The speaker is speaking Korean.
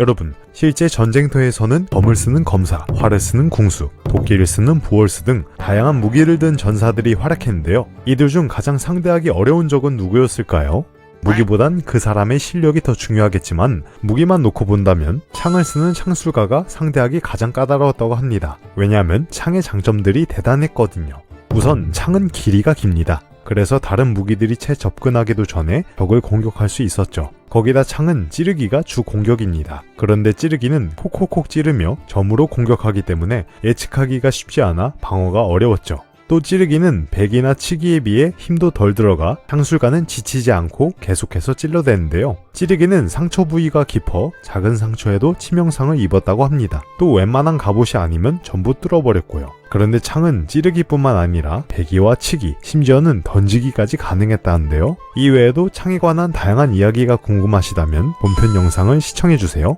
여러분, 실제 전쟁터에서는 검을 쓰는 검사, 활을 쓰는 궁수, 도끼를 쓰는 부월스 등 다양한 무기를 든 전사들이 활약했는데요. 이들 중 가장 상대하기 어려운 적은 누구였을까요? 무기보단 그 사람의 실력이 더 중요하겠지만 무기만 놓고 본다면 창을 쓰는 창술가가 상대하기 가장 까다로웠다고 합니다. 왜냐하면 창의 장점들이 대단했거든요. 우선 창은 길이가 깁니다. 그래서 다른 무기들이 채 접근하기도 전에 벽을 공격할 수 있었죠. 거기다 창은 찌르기가 주 공격입니다. 그런데 찌르기는 콕콕콕 찌르며 점으로 공격하기 때문에 예측하기가 쉽지 않아 방어가 어려웠죠. 또 찌르기는 백이나 치기에 비해 힘도 덜 들어가 향술가는 지치지 않고 계속해서 찔러대는데요. 찌르기는 상처 부위가 깊어 작은 상처에도 치명상을 입었다고 합니다. 또 웬만한 갑옷이 아니면 전부 뚫어버렸고요. 그런데 창은 찌르기뿐만 아니라 배기와 치기, 심지어는 던지기까지 가능했다는데요. 이외에도 창에 관한 다양한 이야기가 궁금하시다면 본편 영상을 시청해주세요.